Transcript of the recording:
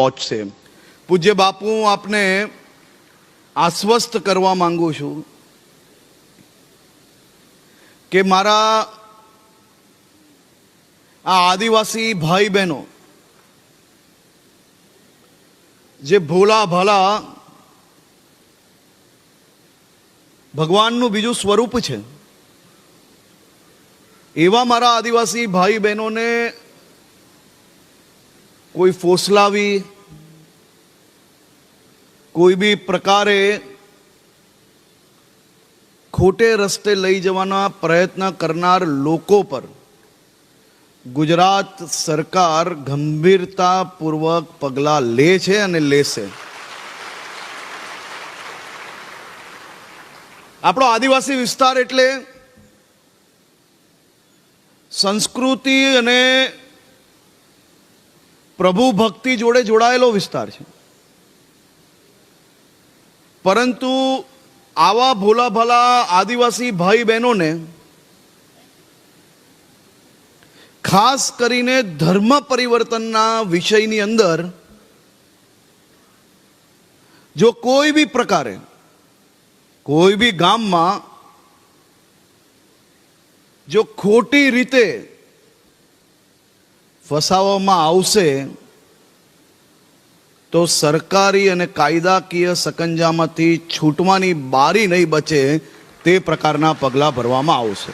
પહોંચશે પૂજ્ય બાપુ, હું આપને આશ્વસ્ત કરવા માંગુ છું કે મારા આ આદિવાસી ભાઈ બહેનો જે ભોલા ભલા ભગવાનનું બીજું સ્વરૂપ છે, એવા મારા આદિવાસી ભાઈ બહેનોને કોઈ ફોસલાવી, કોઈ બી પ્રકારે ખોટે રસ્તે લઈ જવાના પ્રયત્ન કરનાર લોકો પર ગુજરાત સરકાર ગંભીરતાપૂર્વક પગલાં લે છે અને લેશે. આપણો આદિવાસી વિસ્તાર એટલે સંસ્કૃતિ અને પ્રભુ ભક્તિ જોડે જોડાયેલો વિસ્તાર છે. પરંતુ આવા ભોલા ભલા આદિવાસી ભાઈ બહેનોને ખાસ કરીને ધર્મ પરિવર્તનના વિષયની અંદર જો કોઈ બી પ્રકારે, કોઈ બી ગામમાં જો ખોટી રીતે ફસાવવામાં આવશે, તો સરકારી અને કાયદાકીય સકંજામાંથી છૂટવાની બારી નહીં બચે તે પ્રકારના પગલાં ભરવામાં આવશે.